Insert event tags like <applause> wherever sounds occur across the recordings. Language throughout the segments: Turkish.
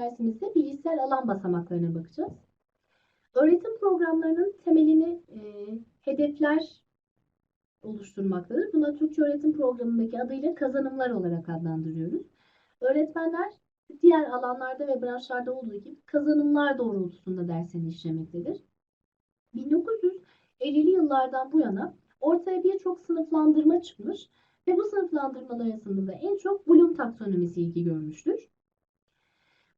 dersimizde bilişsel alan basamaklarına bakacağız. Öğretim programlarının temelini e, hedefler oluşturmaktadır. Buna Türkçe öğretim programındaki adıyla kazanımlar olarak adlandırıyoruz. Öğretmenler diğer alanlarda ve branşlarda olduğu gibi kazanımlar doğrultusunda derslerini işlemektedir. 1950'li yıllardan bu yana ortaya birçok sınıflandırma çıkmış ve bu sınıflandırmalar arasında da en çok Bloom taksonomisi ilgi görmüştür.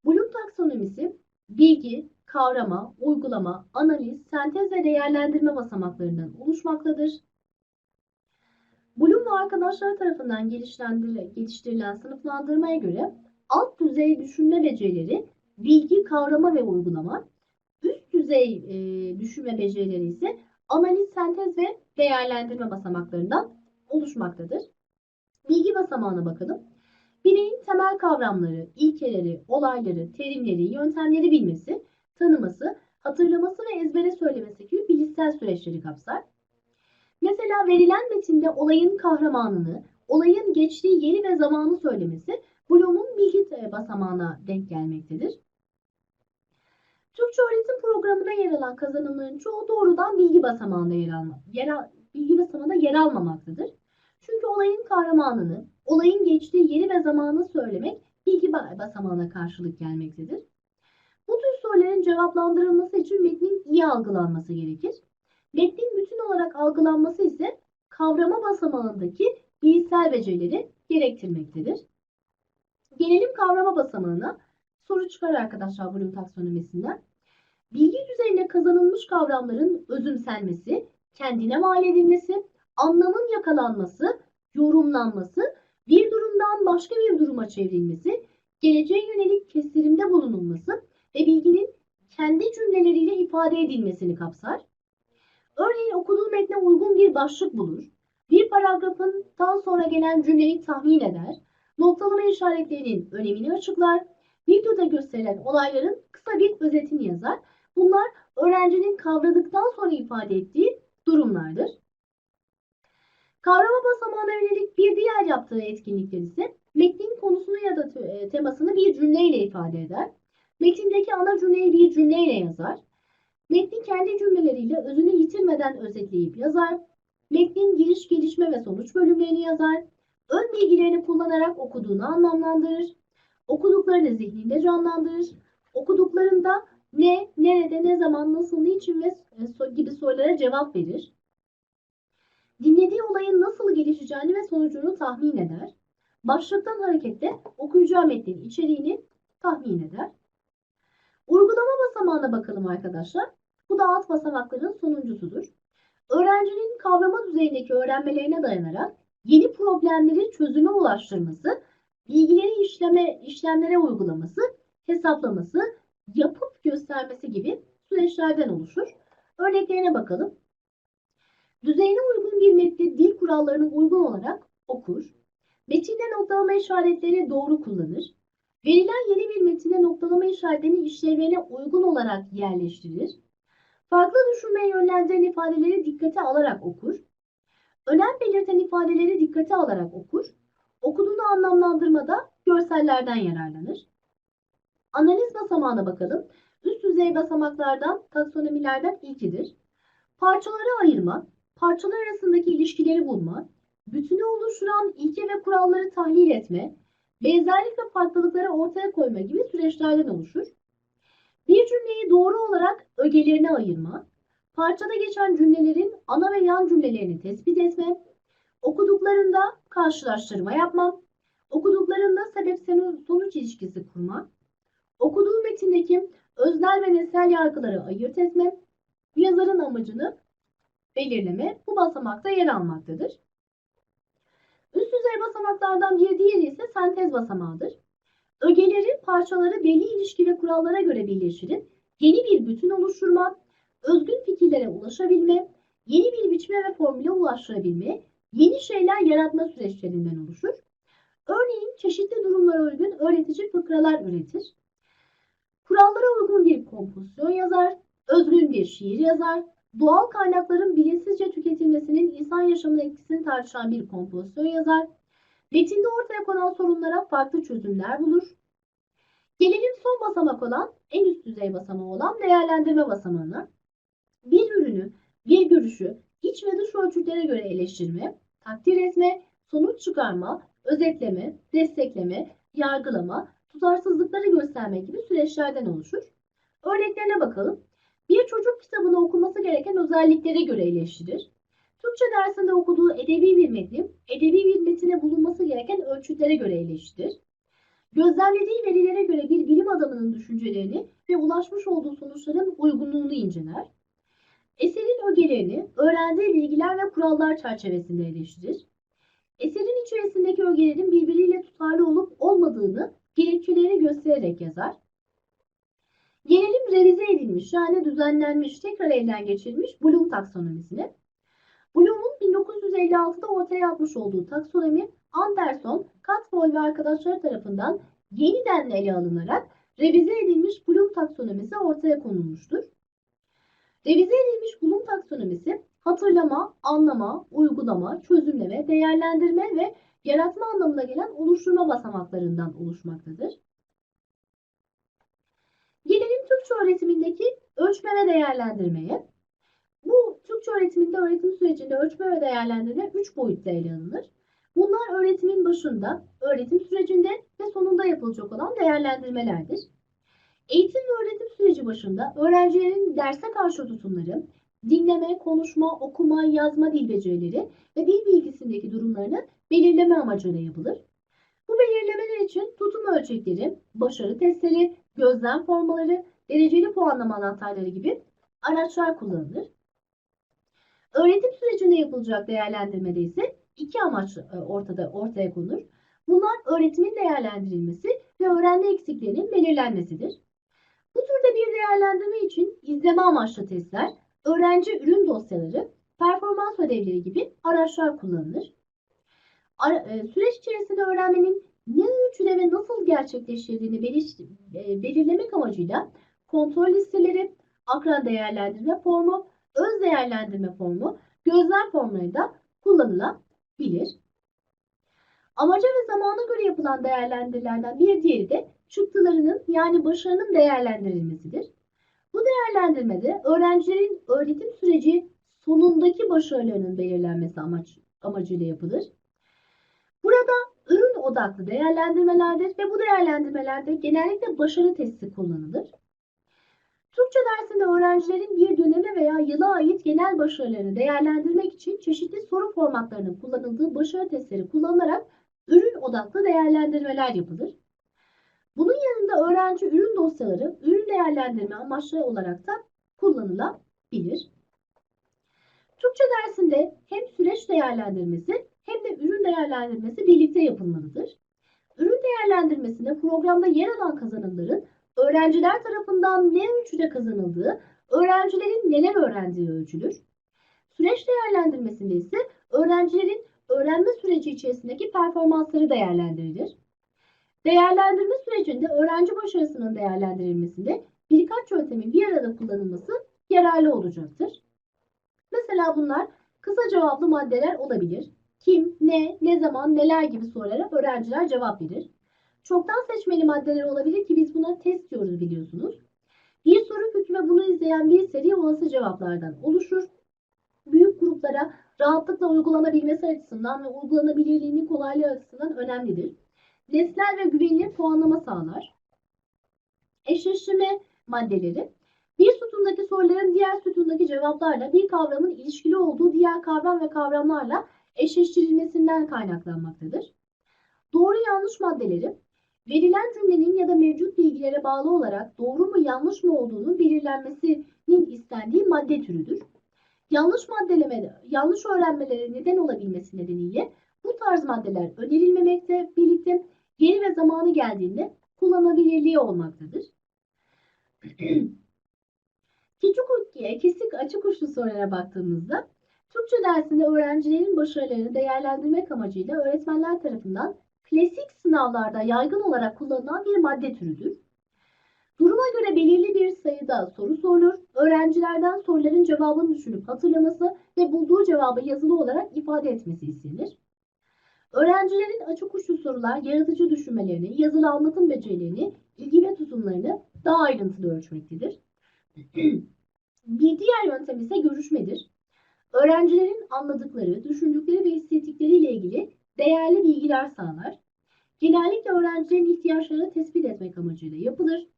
Bloom taksonomisi bilgi, kavrama, uygulama, analiz, sentez ve değerlendirme basamaklarından oluşmaktadır. Bloom ve arkadaşları tarafından geliştirilen sınıflandırmaya göre alt düzey düşünme becerileri bilgi, kavrama ve uygulama, üst düzey e, düşünme becerileri ise analiz, sentez ve değerlendirme basamaklarından oluşmaktadır. Bilgi basamağına bakalım. Bireyin temel kavramları, ilkeleri, olayları, terimleri, yöntemleri bilmesi, tanıması, hatırlaması ve ezbere söylemesi gibi bilişsel süreçleri kapsar. Mesela verilen metinde olayın kahramanını, olayın geçtiği yeri ve zamanı söylemesi Bloom'un bilgi basamağına denk gelmektedir. Türkçe öğretim programına yer alan kazanımların çoğu doğrudan bilgi basamağında yer, alma, yer bilgi basamağında yer almamaktadır. Çünkü olayın kahramanını, olayın geçtiği yeri ve zamanı söylemek bilgi basamağına karşılık gelmektedir. Bu tür soruların cevaplandırılması için metnin iyi algılanması gerekir. Metnin bütün olarak algılanması ise kavrama basamağındaki bilgisel becerileri gerektirmektedir. Gelelim kavrama basamağına. Soru çıkar arkadaşlar Bloom taksonomisinden. Bilgi düzeyinde kazanılmış kavramların özümsenmesi, kendine mal edilmesi, anlamın yakalanması, yorumlanması, durumdan başka bir duruma çevrilmesi, geleceğe yönelik kestirimde bulunulması ve bilginin kendi cümleleriyle ifade edilmesini kapsar. Örneğin okuduğu metne uygun bir başlık bulur, bir paragrafından sonra gelen cümleyi tahmin eder, noktalama işaretlerinin önemini açıklar, videoda gösterilen olayların kısa bir özetini yazar. Bunlar öğrencinin kavradıktan sonra ifade ettiği durumlardır. Kavrama basamağına yönelik bir diğer yaptığı etkinlikler ise metnin konusunu ya da temasını bir cümleyle ifade eder. Metindeki ana cümleyi bir cümleyle yazar. Metni kendi cümleleriyle özünü yitirmeden özetleyip yazar. Metnin giriş, gelişme ve sonuç bölümlerini yazar. Ön bilgilerini kullanarak okuduğunu anlamlandırır. Okuduklarını zihninde canlandırır. Okuduklarında ne, nerede, ne zaman, nasıl, niçin ve gibi sorulara cevap verir. Dinlediği olayın nasıl gelişeceğini ve sonucunu tahmin eder. Başlıktan hareketle okuyacağı metnin içeriğini tahmin eder. Uygulama basamağına bakalım arkadaşlar. Bu da alt basamakların sonuncusudur. Öğrencinin kavrama düzeyindeki öğrenmelerine dayanarak yeni problemleri çözüme ulaştırması, bilgileri işleme, işlemlere uygulaması, hesaplaması, yapıp göstermesi gibi süreçlerden oluşur. Örneklerine bakalım. Düzeyine uygun bir metni dil kurallarına uygun olarak okur. Metinde noktalama işaretleri doğru kullanır. Verilen yeni bir metinde noktalama işaretlerini işlevlerine uygun olarak yerleştirir. Farklı düşünmeye yönlendiren ifadeleri dikkate alarak okur. Önem belirten ifadeleri dikkate alarak okur. Okuduğunu anlamlandırmada görsellerden yararlanır. Analiz basamağına bakalım. Üst düzey basamaklardan, taksonomilerden ilkidir. Parçaları ayırma, parçalar arasındaki ilişkileri bulma, bütünü oluşturan ilke ve kuralları tahlil etme, benzerlik ve farklılıkları ortaya koyma gibi süreçlerden oluşur. Bir cümleyi doğru olarak ögelerine ayırma, parçada geçen cümlelerin ana ve yan cümlelerini tespit etme, okuduklarında karşılaştırma yapma, okuduklarında sebep sonuç ilişkisi kurma, okuduğu metindeki öznel ve nesnel yargıları ayırt etme, yazarın amacını belirleme bu basamakta yer almaktadır. Üst düzey basamaklardan bir diğeri ise sentez basamağıdır. Ögeleri, parçaları belli ilişki ve kurallara göre birleştirip yeni bir bütün oluşturma, özgün fikirlere ulaşabilme, yeni bir biçime ve formüle ulaştırabilme, yeni şeyler yaratma süreçlerinden oluşur. Örneğin çeşitli durumlara uygun öğretici fıkralar üretir. Kurallara uygun bir kompozisyon yazar, özgün bir şiir yazar, doğal kaynakların bilinçsizce tüketilmesinin insan yaşamına etkisini tartışan bir kompozisyon yazar, metinde ortaya konan sorunlara farklı çözümler bulur. Gelelim son basamak olan, en üst düzey basamağı olan değerlendirme basamağına bir ürünü, bir görüşü iç ve dış ölçütlere göre eleştirme, takdir etme, sonuç çıkarma, özetleme, destekleme, yargılama, tutarsızlıkları gösterme gibi süreçlerden oluşur. Örneklerine bakalım. Bir çocuk kitabını okuması gereken özelliklere göre eleştirir. Türkçe dersinde okuduğu edebi bir metni, edebi bir metine bulunması gereken ölçütlere göre eleştirir. Gözlemlediği verilere göre bir bilim adamının düşüncelerini ve ulaşmış olduğu sonuçların uygunluğunu inceler. Eserin ögelerini öğrendiği bilgiler ve kurallar çerçevesinde eleştirir. Eserin içerisindeki ögelerin birbiriyle tutarlı olup olmadığını gerekçelerini göstererek yazar. Gelelim revize edilmiş yani düzenlenmiş, tekrar elden geçirilmiş Bloom taksonomisine. Bloom'un 1956'da ortaya atmış olduğu taksonomi Anderson, Catmull ve arkadaşları tarafından yeniden ele alınarak revize edilmiş Bloom taksonomisi ortaya konulmuştur. Revize edilmiş Bloom taksonomisi hatırlama, anlama, uygulama, çözümleme, değerlendirme ve yaratma anlamına gelen oluşturma basamaklarından oluşmaktadır. Gelelim Türkçe öğretimindeki ölçme ve değerlendirmeye. Bu Türkçe öğretiminde öğretim sürecinde ölçme ve değerlendirme 3 boyutta ele alınır. Bunlar öğretimin başında, öğretim sürecinde ve sonunda yapılacak olan değerlendirmelerdir. Eğitim ve öğretim süreci başında öğrencilerin derse karşı tutumları, dinleme, konuşma, okuma, yazma dil becerileri ve dil bilgisindeki durumlarını belirleme amacıyla yapılır. Bu belirlemeler için tutum ölçekleri, başarı testleri, gözlem formaları, dereceli puanlama anahtarları gibi araçlar kullanılır. Öğretim sürecinde yapılacak değerlendirmede ise iki amaç e, ortada ortaya konur. Bunlar öğretimin değerlendirilmesi ve öğrenme eksiklerinin belirlenmesidir. Bu türde bir değerlendirme için izleme amaçlı testler, öğrenci ürün dosyaları, performans ödevleri gibi araçlar kullanılır. E, süreç içerisinde öğrenmenin ne gerçekleştirdiğini e, belirlemek amacıyla kontrol listeleri, akran değerlendirme formu, öz değerlendirme formu, gözlem formları da kullanılabilir. Amaca ve zamana göre yapılan değerlendirilerden bir diğeri de çıktılarının yani başarının değerlendirilmesidir. Bu değerlendirmede öğrencilerin öğretim süreci sonundaki başarılarının belirlenmesi amaç, amacıyla yapılır. Burada ürün odaklı değerlendirmelerdir ve bu değerlendirmelerde genellikle başarı testi kullanılır. Türkçe dersinde öğrencilerin bir döneme veya yıla ait genel başarılarını değerlendirmek için çeşitli soru formatlarının kullanıldığı başarı testleri kullanılarak ürün odaklı değerlendirmeler yapılır. Bunun yanında öğrenci ürün dosyaları ürün değerlendirme amaçlı olarak da kullanılabilir. Türkçe dersinde hem süreç değerlendirmesi hem de ürün değerlendirmesi birlikte yapılmalıdır. Ürün değerlendirmesinde programda yer alan kazanımların öğrenciler tarafından ne ölçüde kazanıldığı, öğrencilerin neler öğrendiği ölçülür. Süreç değerlendirmesinde ise öğrencilerin öğrenme süreci içerisindeki performansları değerlendirilir. Değerlendirme sürecinde öğrenci başarısının değerlendirilmesinde birkaç yöntemin bir arada kullanılması yararlı olacaktır. Mesela bunlar kısa cevaplı maddeler olabilir. Kim, ne, ne zaman, neler gibi sorulara öğrenciler cevap verir. Çoktan seçmeli maddeler olabilir ki biz buna test diyoruz biliyorsunuz. Bir soru kökü ve bunu izleyen bir seri olası cevaplardan oluşur. Büyük gruplara rahatlıkla uygulanabilmesi açısından ve uygulanabilirliğinin kolaylığı açısından önemlidir. Nesnel ve güvenilir puanlama sağlar. Eşleştirme maddeleri bir sütundaki soruların diğer sütundaki cevaplarla bir kavramın ilişkili olduğu diğer kavram ve kavramlarla eşleştirilmesinden kaynaklanmaktadır. Doğru yanlış maddeleri verilen cümlenin ya da mevcut bilgilere bağlı olarak doğru mu yanlış mı olduğunun belirlenmesinin istendiği madde türüdür. Yanlış maddeleme, yanlış öğrenmelere neden olabilmesi nedeniyle bu tarz maddeler önerilmemekte birlikte yeri ve zamanı geldiğinde kullanılabilirliği olmaktadır. <clears throat> Küçük kesik açık uçlu sorulara baktığımızda Türkçe dersinde öğrencilerin başarılarını değerlendirmek amacıyla öğretmenler tarafından klasik sınavlarda yaygın olarak kullanılan bir madde türüdür. Duruma göre belirli bir sayıda soru sorulur. Öğrencilerden soruların cevabını düşünüp hatırlaması ve bulduğu cevabı yazılı olarak ifade etmesi istenir. Öğrencilerin açık uçlu sorular yaratıcı düşünmelerini, yazılı anlatım becerilerini, ilgi ve tutumlarını daha ayrıntılı ölçmektedir. Bir diğer yöntem ise görüşmedir. Öğrencilerin anladıkları, düşündükleri ve hissettikleriyle ilgili değerli bilgiler sağlar. Genellikle öğrencilerin ihtiyaçlarını tespit etmek amacıyla yapılır.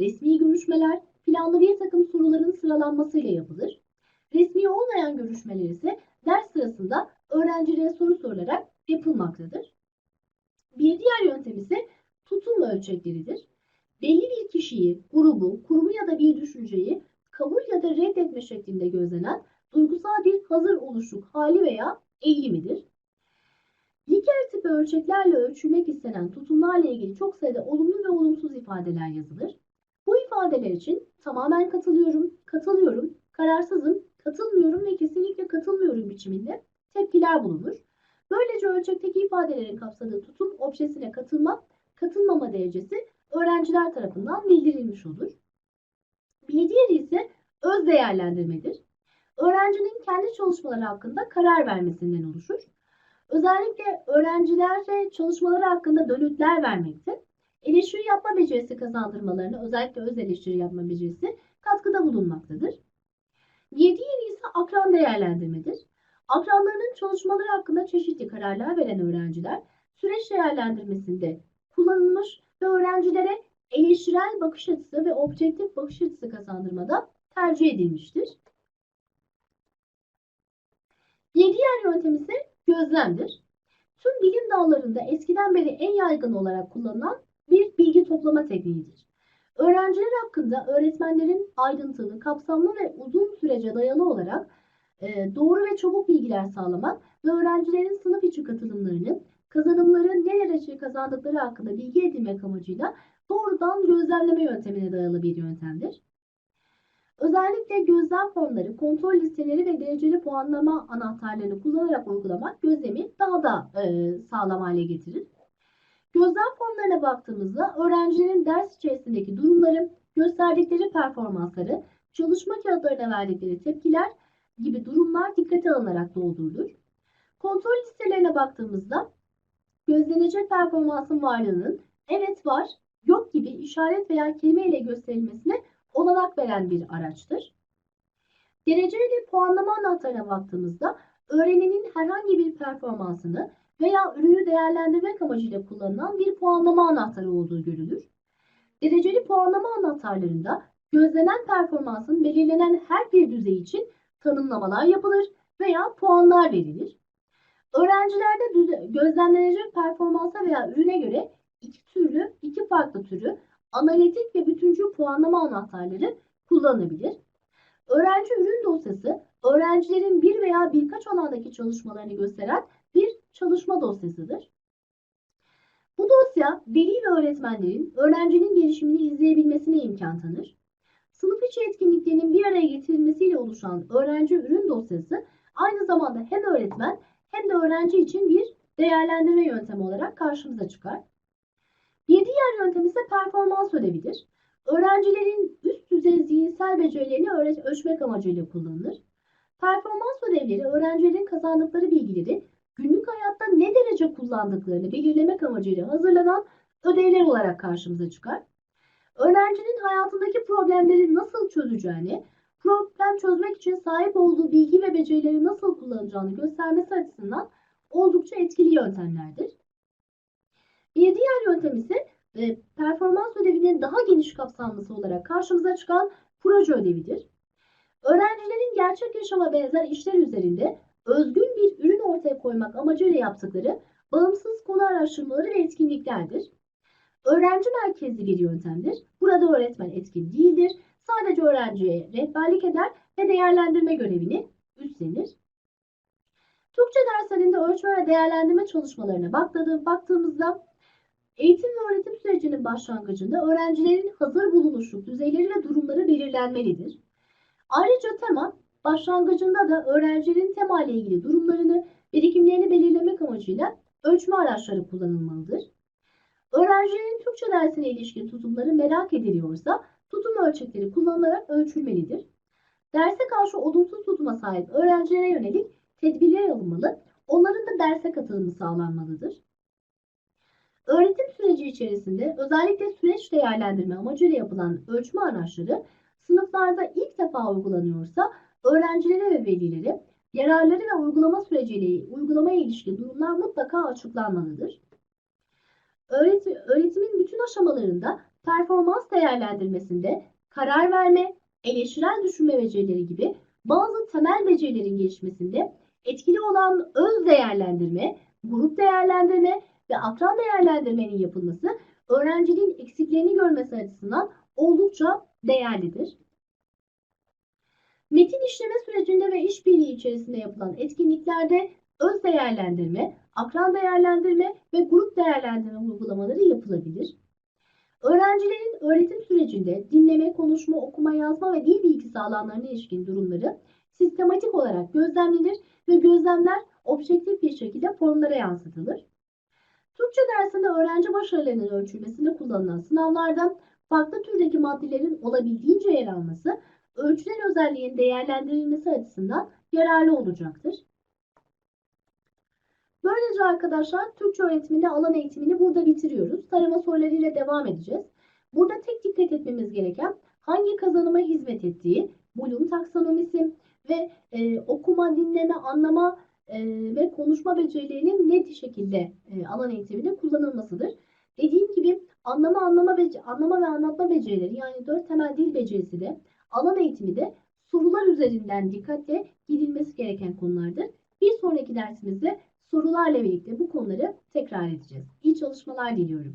Resmi görüşmeler planlı bir takım soruların sıralanmasıyla yapılır. Resmi olmayan görüşmeler ise ders sırasında öğrencilere soru sorularak yapılmaktadır. Bir diğer yöntem ise tutum ölçekleridir. Belli bir kişiyi, grubu, kurumu ya da bir düşünceyi kabul ya da reddetme şeklinde gözlenen duygusal bir hazır oluşluk hali veya eğilimidir. Diğer tip ölçeklerle ölçülmek istenen tutumlarla ilgili çok sayıda olumlu ve olumsuz ifadeler yazılır. Bu ifadeler için tamamen katılıyorum, katılıyorum, kararsızım, katılmıyorum ve kesinlikle katılmıyorum biçiminde tepkiler bulunur. Böylece ölçekteki ifadelerin kapsadığı tutum objesine katılma, katılmama derecesi öğrenciler tarafından bildirilmiş olur. Bir diğeri ise öz değerlendirmedir. Öğrencinin kendi çalışmaları hakkında karar vermesinden oluşur. Özellikle öğrencilere çalışmaları hakkında dönütler vermekte, eleştiri yapma becerisi kazandırmalarına özellikle öz eleştiri yapma becerisi katkıda bulunmaktadır. Bir diğeri ise akran değerlendirmedir. Akranlarının çalışmaları hakkında çeşitli kararlar veren öğrenciler süreç değerlendirmesinde kullanılmış ve öğrencilere eleştirel bakış açısı ve objektif bakış açısı kazandırmada tercih edilmiştir. Bir diğer yöntem ise gözlemdir. Tüm bilim dallarında eskiden beri en yaygın olarak kullanılan bir bilgi toplama tekniğidir. Öğrenciler hakkında öğretmenlerin ayrıntılı, kapsamlı ve uzun sürece dayalı olarak e, doğru ve çabuk bilgiler sağlamak ve öğrencilerin sınıf içi katılımlarının kazanımları ne derece kazandıkları hakkında bilgi edinmek amacıyla doğrudan gözlemleme yöntemine dayalı bir yöntemdir. Özellikle gözlem formları, kontrol listeleri ve dereceli puanlama anahtarlarını kullanarak uygulamak gözlemi daha da e, sağlam hale getirir. Gözlem formlarına baktığımızda öğrencilerin ders içerisindeki durumları, gösterdikleri performansları, çalışma kağıtlarına verdikleri tepkiler gibi durumlar dikkate alınarak doldurulur. Kontrol listelerine baktığımızda gözlenecek performansın varlığının evet var, yok gibi işaret veya kelime ile gösterilmesine olanak veren bir araçtır. Dereceli puanlama anahtarına baktığımızda öğrenenin herhangi bir performansını veya ürünü değerlendirmek amacıyla kullanılan bir puanlama anahtarı olduğu görülür. Dereceli puanlama anahtarlarında gözlenen performansın belirlenen her bir düzey için tanımlamalar yapılır veya puanlar verilir. Öğrencilerde gözlemlenecek performansa veya ürüne göre iki türlü, iki farklı türü analitik ve bütüncül puanlama anahtarları kullanılabilir. Öğrenci ürün dosyası, öğrencilerin bir veya birkaç alandaki çalışmalarını gösteren bir çalışma dosyasıdır. Bu dosya veli ve öğretmenlerin öğrencinin gelişimini izleyebilmesine imkan tanır. Sınıf içi etkinliklerin bir araya getirilmesiyle oluşan öğrenci ürün dosyası aynı zamanda hem öğretmen hem de öğrenci için bir değerlendirme yöntemi olarak karşımıza çıkar. Bir diğer yöntem ise performans ödevidir. Öğrencilerin üst düzey zihinsel becerilerini ölçmek amacıyla kullanılır. Performans ödevleri öğrencilerin kazandıkları bilgileri günlük hayatta ne derece kullandıklarını belirlemek amacıyla hazırlanan ödevler olarak karşımıza çıkar. Öğrencinin hayatındaki problemleri nasıl çözeceğini, problem çözmek için sahip olduğu bilgi ve becerileri nasıl kullanacağını göstermesi açısından oldukça etkili yöntemlerdir. Bir diğer yöntem ise e, performans ödevinin daha geniş kapsamlısı olarak karşımıza çıkan proje ödevidir. Öğrencilerin gerçek yaşama benzer işler üzerinde özgün bir ürün ortaya koymak amacıyla yaptıkları bağımsız konu araştırmaları ve etkinliklerdir. Öğrenci merkezli bir yöntemdir. Burada öğretmen etkin değildir. Sadece öğrenciye rehberlik eder ve değerlendirme görevini üstlenir. Türkçe derslerinde ölçme ve değerlendirme çalışmalarına baktığım- baktığımızda eğitim ve öğretim sürecinin başlangıcında öğrencilerin hazır bulunuşluk düzeyleri ve durumları belirlenmelidir. Ayrıca tema başlangıcında da öğrencilerin tema ile ilgili durumlarını, birikimlerini belirlemek amacıyla ölçme araçları kullanılmalıdır. Öğrencilerin Türkçe dersine ilişkin tutumları merak ediliyorsa tutum ölçekleri kullanılarak ölçülmelidir. Derse karşı olumsuz tutuma sahip öğrencilere yönelik tedbirler alınmalı, onların da derse katılımı sağlanmalıdır. Öğretim süreci içerisinde özellikle süreç değerlendirme amacıyla yapılan ölçme araçları sınıflarda ilk defa uygulanıyorsa öğrencilere ve velilere yararları ve uygulama süreciyle uygulamaya ilişkin durumlar mutlaka açıklanmalıdır. Öğreti- öğretimin bütün aşamalarında performans değerlendirmesinde karar verme, eleştirel düşünme becerileri gibi bazı temel becerilerin gelişmesinde etkili olan öz değerlendirme, grup değerlendirme ve akran değerlendirmenin yapılması öğrencinin eksiklerini görmesi açısından oldukça değerlidir. Metin işleme sürecinde ve işbirliği içerisinde yapılan etkinliklerde öz değerlendirme, akran değerlendirme ve grup değerlendirme uygulamaları yapılabilir. Öğrencilerin öğretim sürecinde dinleme, konuşma, okuma, yazma ve dil bilgisi alanlarına ilişkin durumları sistematik olarak gözlemlenir ve gözlemler objektif bir şekilde formlara yansıtılır. Türkçe dersinde öğrenci başarılarının ölçülmesinde kullanılan sınavlardan farklı türdeki maddelerin olabildiğince yer alması, ölçülen özelliğin değerlendirilmesi açısından yararlı olacaktır. Böylece arkadaşlar Türkçe öğretiminde alan eğitimini burada bitiriyoruz. Tarama sorularıyla devam edeceğiz. Burada tek dikkat etmemiz gereken hangi kazanıma hizmet ettiği, Bloom taksonomisi ve e, okuma, dinleme, anlama e, ve konuşma becerilerinin net şekilde e, alan eğitiminde kullanılmasıdır. Dediğim gibi anlama, anlama, bece- anlama ve anlatma becerileri yani dört temel dil becerisi de alan eğitimi de sorular üzerinden dikkatle gidilmesi gereken konulardır. Bir sonraki dersimizde sorularla birlikte bu konuları tekrar edeceğiz. İyi çalışmalar diliyorum.